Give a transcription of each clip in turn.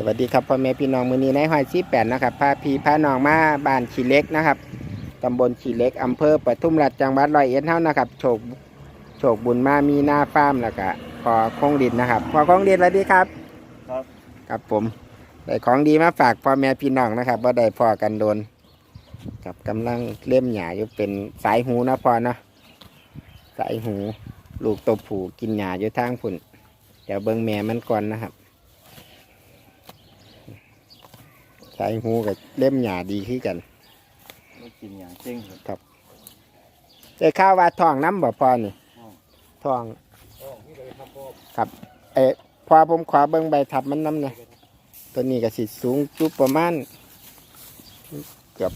สวัสดีครับพ่อแม่พี่น้องมือนี้ในหอยซีแปดนะครับพาพี่พาน้องมาบ้านขีเหล็กนะครับตำบลขีเหล็กอำเภอปทุมราชจังหวัดร้อยเอ็ดเท่านะครับโชคโชคบุญมามีหน้าฟาร์มแล้วก็พอคงดินนะครับพอคงดินสวัสดีครับครับครับผมได้ของดีมาฝากพ่อแม่พี่น้องนะครับว่าได้พอกันโดนกับกำลังเล่มหยาอยู่เป็นสายหูนะพอเนาะสายหู ลูกตัวผูกินหยาอยู่ทางฝุ่นเดี๋ยวเบิ้งแม่มันก่อนนะครับ สายหูกับเล่มหยาดีขึ้นกันไม่กินอย่างจริงครับได้ข้าวว่าทองน้ำบ่พอนี่ทองครับเอ๊ะพอผมขอเบิ้งใบทับมันน้ำเนี่ยตัวนี้ก็สิสูงจุบประมาณเกือบ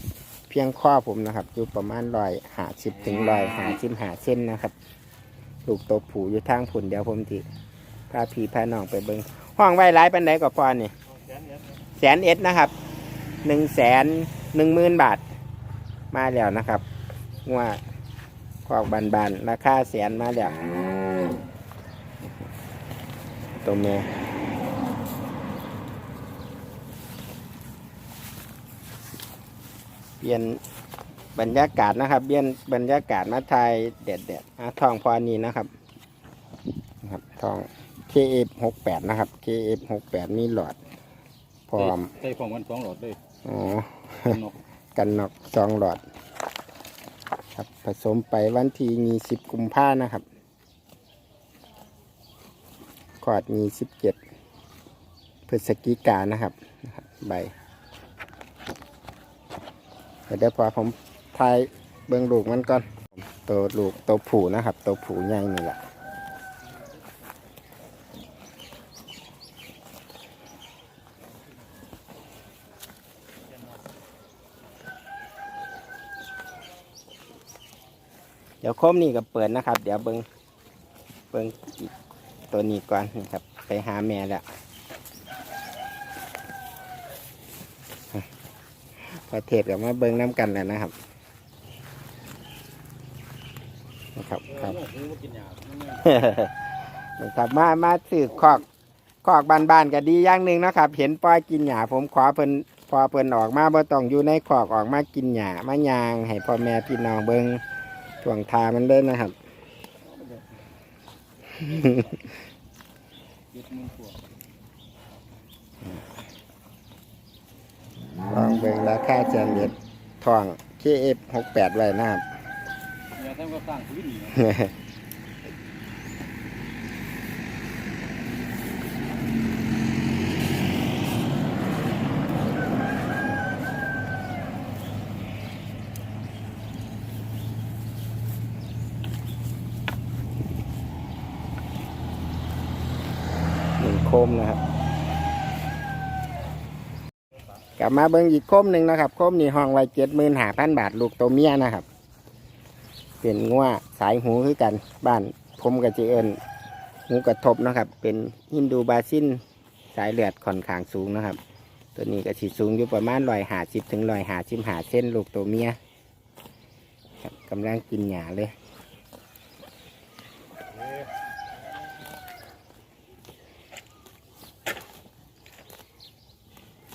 เพียงข้อผมนะครับจุบประมาณร้อยหาสิบถึงร้อยหาสิบหาเส้นนะครับลูกตัวผูอยู่ทางผุนเดี๋ยวผมทีพาพี่พาน้องไปเบิ้งห้องไว้หลายปันไดก็พอนี่แสนเอ็ดนะครับ หนึ่งแสนหนึ่งหมื่นบาท มาแล้วนะครับว่าคอกบานๆราคาแสนมาแล้วตัวเมียเปลี่ยนบรรยากาศนะครับเปลี่ยนบรรยากาศมาไทยเด็ดๆอะทองพอนี้นะครับนะครับทอง KF 68 นะครับ KF 68 มีหลอดพร้อมใส่ของมันสองหลอดเลย อ๋อ นกกันนอกสองหลอด ครับผสมไปวันที่มีสิบกุมภานะครับกอดมีสิบเจ็ดพฤศจิกานะครับใบเดี๋ยวพอผมทายเบิ้องลูกมันก่อน ตัวลูกตัวผูนะครับ ตัวผูใหญ่นี่แหละ เดี๋ยวโคมนี่ก็เปิดนะครับ เดี๋ยวเบิงเบิงอีกตัวนี้ก่อนนี่ครับ ไปหาแม่แล้วพอเทปกับมาเบิงน้ำกันแล้วนะครับนะครับครับนะครับมามาสืบคอกคอกบ้านๆก็ดีอย่างหนึ่งนะครับ เห็นปล่อยกินหญ้าผมขอเพิ่นพอเพิ่นออกมาบ่ต้องอยู่ในคอกออกมากินหญ้ามายางให้พ่อแม่พี่น้องเบิ่ง ช่วงทามันเล่นนะครับยึดมือขวบลองเบิ่งราคาเจนเด็ดทอง KF 68 ไว้นะครับ เนี่ยท่านก็สร้างชีวิตหนีนะ หนึ่งโคมนะครับ กลับมาเบิ่งอีกโคมหนึ่งนะครับโคมนี่ห้องไว้เจ็ดหมื่นหาพันบาทลูกตัวเมียนะครับ เป็นงัวสายหูคือกัน บ้านผมกับเจเอิญหูกระทบนะครับ เป็นฮินดูบาซินสายเลือดค่อนข้างสูงนะครับ ตัวนี้ก็สิสูงอยู่ประมาณร้อยหาสิบถึงร้อยหาสิบหาเส้นลูกตัวเมียกำลังกินหญ้าเลย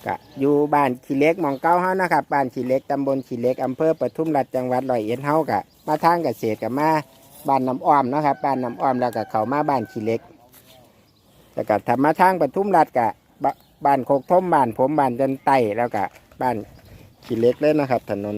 กะอยู่บ้านขีเล็กหมองเก้าเฮานะครับบ้านขีเล็กตำบลขีเล็กอำเภอปทุมราชจังหวัดร้อยเอ็ดเฮากะมาทางเกษตรกับมาบ้านน้ำอ้อมนะครับบ้านน้ำอ้อมแล้วก็เขามาบ้านขีเล็กแล้วก็ทำมาทางปทุมราชกะบ้านโคกทมบ้านผมบ้านจันไตแล้วก็บ้านขีเล็กเลยนะครับ ถนน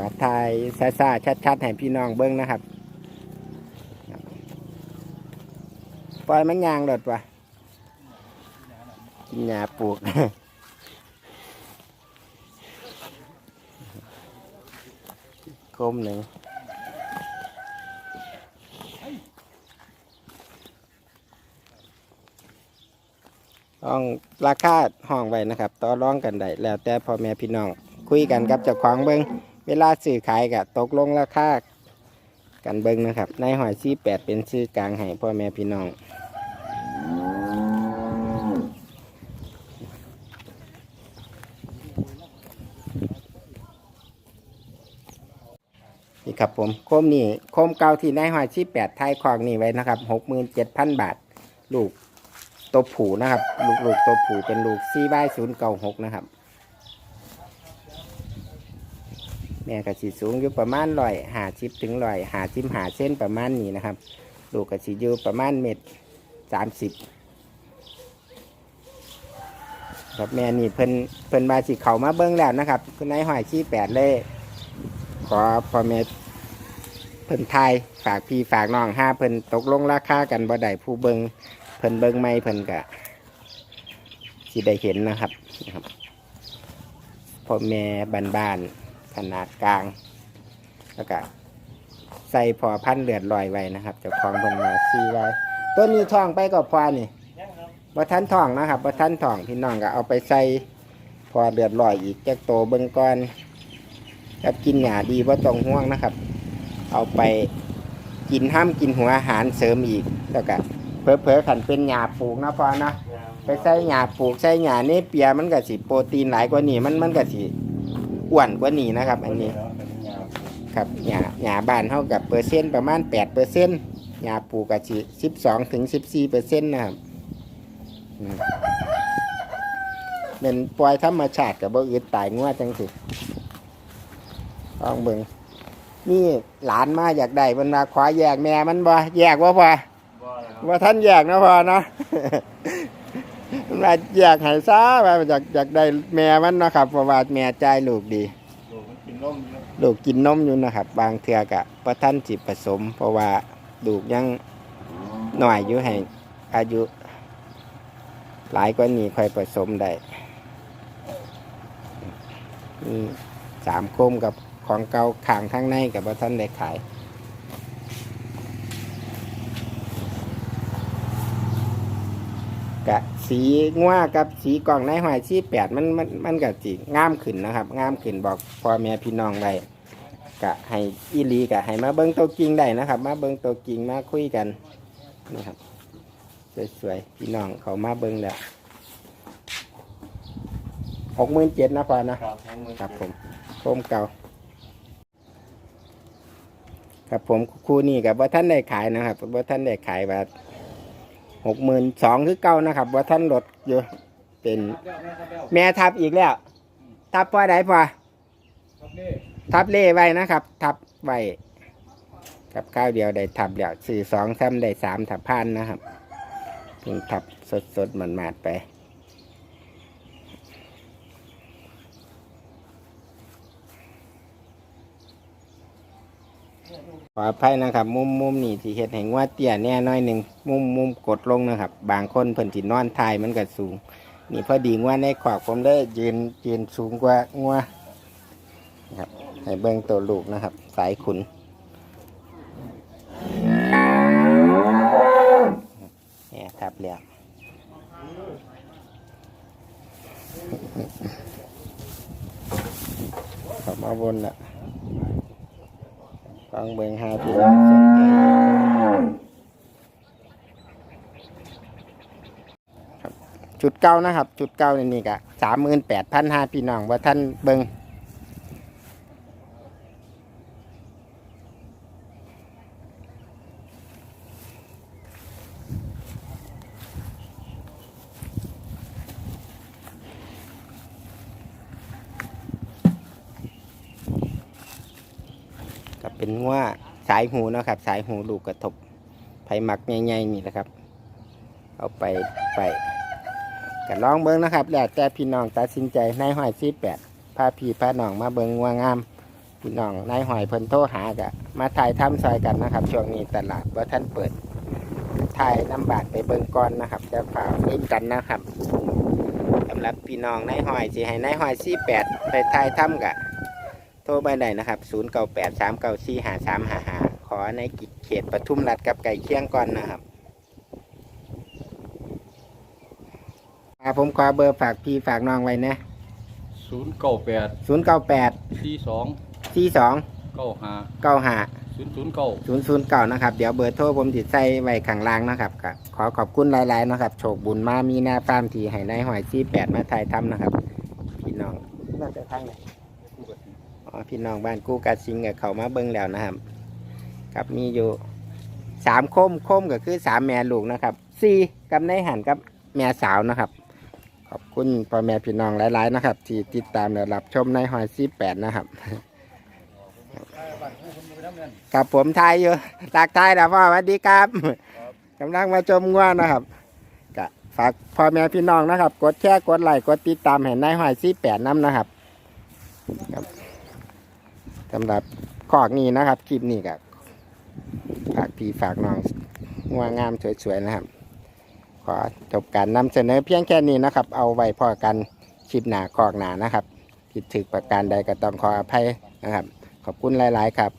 อถ่ายซาซาชัดๆให้พี่น้องเบิ้งนะครับ ปล่อยมันยางโดดวะกินหญ้าปลูกคมหนึ่งต้องราคาห้องไว้นะครับ ต่อรองกันได้แล้วแต่พ่อแม่พี่น้อง คุยกันกับเจ้าของเบิ้ง เวลาซื้อขายก็ตกลงราคากันเบิ้งนะครับ ในหอยซีแปดเป็นซื้อกลางให้พ่อแม่พี่น้อง นี่ครับผมโคมนี่โคมเก่าที่ในหอยซีแปดทายคลองนี่ไว้นะครับหกหมื่นเจ็ดพันบาท ลูกตัวผูนะครับ ลูกลูกตัวผูเป็นลูกซีใบศูนย์เก้าหกนะครับ แม่กระสีสูงอยู่ประมาณร้อยหาชิปถึงร้อยหาชิมหาเส้นประมาณนี้นะครับ ลูกกระสีอยู่ประมาณเม็ดสามสิบครับแม่นี่เพิ่นเพิ่นมาสิเขามาเบิ้งแล้วนะครับคุณนายหอยชี้แปดเลย ขอพ่อแม่เพิ่นไทยฝากพี่ฝากน้องห้าเพิ่นตกลงราคากันบ่ได้ผู้เบิงเพิ่นเบิงไม่เพิ่นกะสิได้เห็นนะครับนะครับพ่อแม่บ้านๆ ขนาดกลาง แล้วก็ใส่พอพันเลือดลอยไว้นะครับเจ้าของเพิ่นมาซีไว้ต้นนี้ทองไปก็พอนี่บ่ทันทองนะครับบ่ทันทองพี่น้องก็เอาไปใส่พอเลือดลอยอีกจักโตเบิ่งก่อนครับกินหยาดีว่าต้องห่วงนะครับ เอาไปกินห้ามกินหัวอาหารเสริมอีกแล้วก็เพอเพอขันเป็นหยาปลูกนะพอนะไปใส่หยาปลูกใส่หยาเนี่เปียมันก็สิโปรตีนหลายกว่านี้มันมันก็สิ อ้วนกว่านี้นะครับ อันนี้ครับหยาหยาบ้านเท่ากับเปอร์เซ็นต์ประมาณแปดเปอร์เซ็นต์หยาปลูกก็สิสิบสองถึงสิบสี่เปอร์เซ็นต์นะครับอืมเป็นปล่อยธรรมชาติกับบ่อึดตายงัวจังสิลองเบิ่งนี่หลานมาอยากได้มันมาขอแยกแม่มันบ่แยกว่าพอว่าท่านแยกนะพอเนาะ มันมาแยกให้ซะว่าอยากอยากได้แม่มันเนาะครับเพราะว่าแม่ใจายลูกดี โลกมันกินนมอยู่ลูกกินนมอยู่นะครับ บางเทือกะประท่านจิผสม เพราะว่าลูกยังหน่อยอยู่ให้อายุ หลายกว่านี้ค่อยผสมได้มีสามโคมกับของเก่าขางข้างในกับประท่านได้ขาย กะสีง่วกับสีกล่องในหอยชีแปดมันมันมันกะสีงามขึ้นนะครับ งามขึ้นบอกพ่อแม่พี่น้องไว้กะให้อีหลีกะให้มาเบิ้งตัวจริงได้นะครับ มาเบิ้งตัวจริงมาคุยกันนะครับสวยๆพี่น้องเขามาเบิ้งแล้วหกหมื่นเจ็ดนะพ่อนะครับทั้งมือครับผมโคมเก่า ครับผมคู่นี้กับว่าท่านได้ขายนะครับว่าท่านได้ขายแบบ หกหมื่นสองคือเก่านะครับว่าท่านลดอยู่เป็นแม่ทับอีกแล้ว ทับพอไดพอครับนี่ทับเล่ไว้นะครับ ทับไว้กับข้าวเดียวได้ทับแล้วสี่สองซ้ำได้สามทับพันนะครับเพิ่งทับสดสดๆมันมาดๆไป ขออภัยนะครับ มุมมุมนี่ที่เห็ดแห่งว่าเตี้ยแน่น้อยหนึ่งมุมมุมกดลงนะครับ บางคนเพิ่นสินอนทายมันก็สูง นี่พอดีว่าในขอบผมได้ยืนยืนสูงกว่างัวนครับให้เบิ่งตัวลูกนะครับ สายขุนเนี่ยทับแล้วขอบมาบนละ ฟังเบิงหาพี่น้องสนใจจุดเก้านะครับ จุดเก้านี่นี่กะสามหมื่นแปดพันห้าพี่น้องว่าท่านเบิง กับเป็นงัว สายหูนะครับ สายหูลูกกระทบไผ่หมักใหญ่ๆนี่แหละครับ เอาไปไปก็ลองเบิ้งนะครับ แล้วแต่พี่น้องตัดสินใจนายหอยซีแปดพาพี่พาน้องมาเบิ้งงัวงามพี่น้องนายหอยเพิ่นโทรหากะมาถ่ายทำซอยกันนะครับ ช่วงนี้ตลาดว่าท่านเปิดถ่ายน้ำบาดไปเบิ้งก่อนนะครับ จะฝ่าเล่นกันนะครับสำหรับพี่น้องนายหอยสิให้นายหอยซีแปดไปถ่ายทำกะโทรไปได้นะครับ 0 9 8 3 9 4 5 3 5 5 ขอในกิจเขตปทุมรัฐกับไก่เคียงก่อนนะครับอ่าผมขอเบอร์ฝากพี่ฝากน้องไว้นะศูนย์เก้าแปด0 9 8สี่สอง4 2เก้าห้า9 5ศูนย์ศูนย์เก้า0 0 9นะครับ เดี๋ยวเบอร์โทรผมติดใส่ไว้ข้างล่างนะครับก็ขอขอบคุณหลายๆนะครับ โชคบุญมามีหน้าฟาร์มที่ให้นายหอยที่แปดมาถ่ายทำนะครับ พี่น้องน่าจะทางไหนผู้กระถิ่นออ๋อพี่น้องบ้านกู้กัดซิงกับเขามาเบิ้งแล้วนะครับ ครับ มีอยู่สามโคมโคมก็คือสามแม่ลูกนะครับสี่กับในหันกับแม่สาวนะครับ ขอบคุณพ่อแม่พี่น้องหลายๆนะครับ ที่ติดตามและรับชมในหอยซีแปดนะครับครับผมทายอยู่ตากทายนะพ่อสวัสดีครับกำลังมาชมง่วนะครับก็ฝากพ่อแม่พี่น้องนะครับ กดแชร์กดไลค์กดติดตามเห็นในหอยซีแปดน้ำนะครับสำหรับขอกนี้นะครับคลิปนี้ก็ ฝากพี่ฝากน้องงัวงามสวยๆนะครับ ขอจบการนำเสนอเพียงแค่นี้นะครับ เอาไว้พอกันคลิปหนาคอกหนานะครับผิดถึกประการใดก็ต้องขออภัยนะครับ ขอบคุณหลาย ๆ ครับ